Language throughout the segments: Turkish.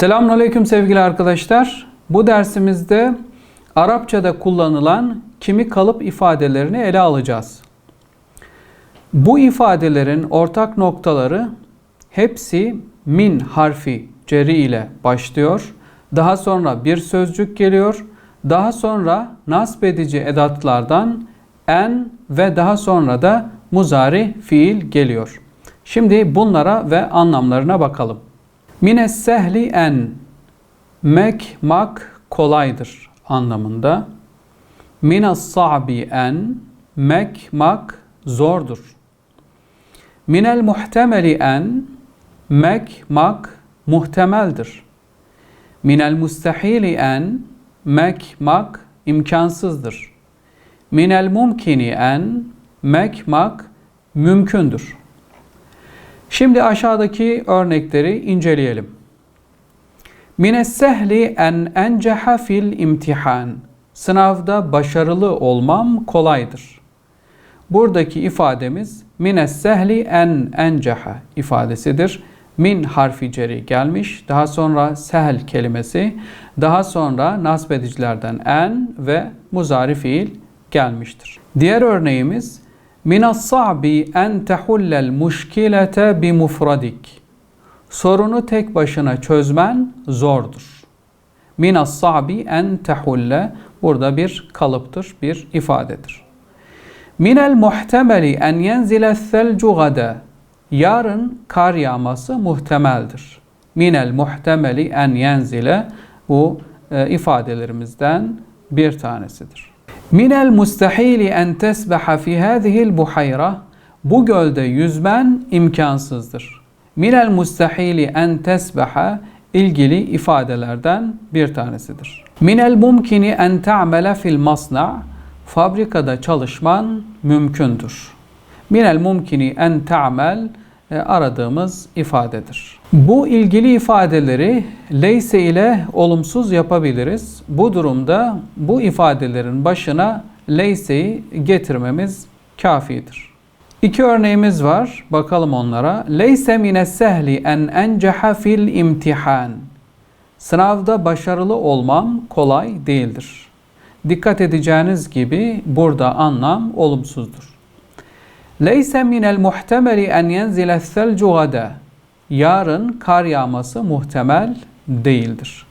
Selamünaleyküm sevgili arkadaşlar. Bu dersimizde Arapçada kullanılan kimi kalıp ifadelerini ele alacağız. Bu ifadelerin ortak noktaları hepsi min harfi ceri ile başlıyor. Daha sonra bir sözcük geliyor. Daha sonra nasb edici edatlardan en ve daha sonra da muzari fiil geliyor. Şimdi bunlara ve anlamlarına bakalım. Mines sehli en mek mak kolaydır anlamında. Minas sa'bi en mek mak zordur. Minel muhtemeli en mek mak muhtemeldir. Minel mustahili en mek mak imkansızdır. Minel mumkini en mek mak mümkündür. Şimdi aşağıdaki örnekleri inceleyelim. Mines sehli en enceha fil imtihan. Sınavda başarılı olmam kolaydır. Buradaki ifademiz mines sehli en enceha ifadesidir. Min harfi ceri gelmiş. Daha sonra sehl kelimesi. Daha sonra nasbedicilerden en ve muzari fiil gelmiştir. Diğer örneğimiz Minas sa'bi en tehullel muşkilete bi mufradik. Sorunu tek başına çözmen zordur. Minas sa'bi en tehulle burada bir kalıptır, bir ifadedir. Minel muhtemeli en yenzile selcu gada. Yarın kar yağması muhtemeldir. Minel muhtemeli en yenzile bu e, ifadelerimizden bir tanesidir. Minel mustahili en tesbaha fi hadihil buhayra. Bu gölde yüzmen imkansızdır. Minel mustahili en tesbaha ilgili ifadelerden bir tanesidir. Minel mumkini en ta'mele fil masna. Fabrikada çalışman mümkündür. Minel mumkini en ta'mel e, aradığımız ifadedir. Bu ilgili ifadeleri leyse ile olumsuz yapabiliriz. Bu durumda bu ifadelerin başına leyse'yi getirmemiz kafidir. İki örneğimiz var. Bakalım onlara. Leyse mine sehli en enceha fil imtihan. Sınavda başarılı olmam kolay değildir. Dikkat edeceğiniz gibi burada anlam olumsuzdur. Leyse minel muhtemeli en yenzile selcu gada. Yarın kar yağması muhtemel değildir.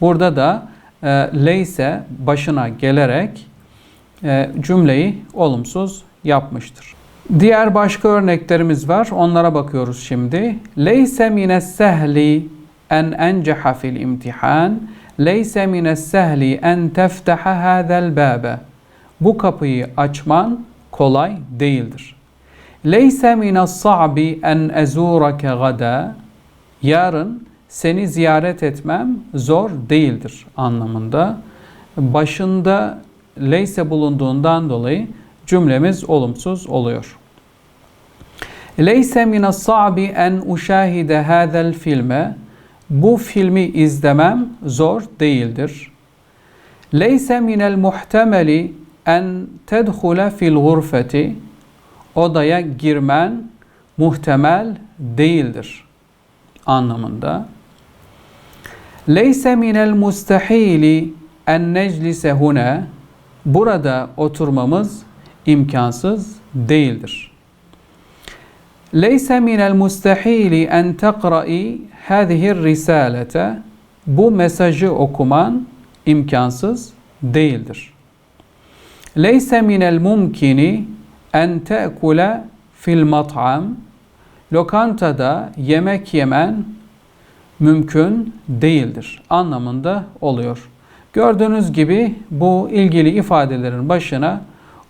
Burada da e, leyse başına gelerek e, cümleyi olumsuz yapmıştır. Diğer başka örneklerimiz var. Onlara bakıyoruz şimdi. Leyse mines sehli en enceha fil imtihan. Leyse mines sehli en teftaha hadal babe. Bu kapıyı açman kolay değildir. Leyse minas sa'bi en ezurake gada. Yarın seni ziyaret etmem zor değildir anlamında. Başında leyse bulunduğundan dolayı cümlemiz olumsuz oluyor. Leyse minas sa'bi en uşahide hadal filme. Bu filmi izlemem zor değildir. Leyse minel muhtemeli en tedhule fil gurfeti odaya girmen muhtemel değildir anlamında. Leyse minel mustahili en neclise hune burada oturmamız imkansız değildir. Leyse minel mustahili en teqra'i hadihi risalete bu mesajı okuman imkansız değildir. Leyse minel mumkini en te'kule fil mat'am lokantada yemek yemen mümkün değildir anlamında oluyor. Gördüğünüz gibi bu ilgili ifadelerin başına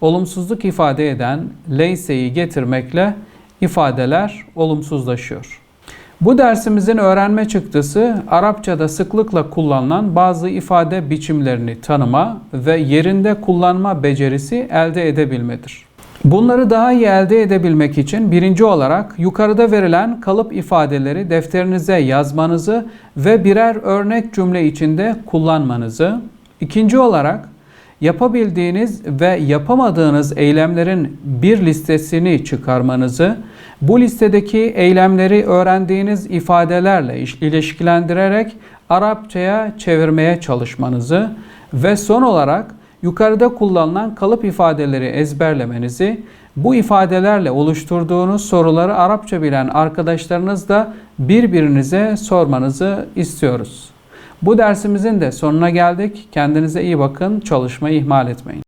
olumsuzluk ifade eden leyse'yi getirmekle ifadeler olumsuzlaşıyor. Bu dersimizin öğrenme çıktısı Arapçada sıklıkla kullanılan bazı ifade biçimlerini tanıma ve yerinde kullanma becerisi elde edebilmedir. Bunları daha iyi elde edebilmek için birinci olarak yukarıda verilen kalıp ifadeleri defterinize yazmanızı ve birer örnek cümle içinde kullanmanızı, ikinci olarak yapabildiğiniz ve yapamadığınız eylemlerin bir listesini çıkarmanızı, bu listedeki eylemleri öğrendiğiniz ifadelerle ilişkilendirerek Arapçaya çevirmeye çalışmanızı ve son olarak yukarıda kullanılan kalıp ifadeleri ezberlemenizi, bu ifadelerle oluşturduğunuz soruları Arapça bilen arkadaşlarınızla birbirinize sormanızı istiyoruz. Bu dersimizin de sonuna geldik. Kendinize iyi bakın, çalışmayı ihmal etmeyin.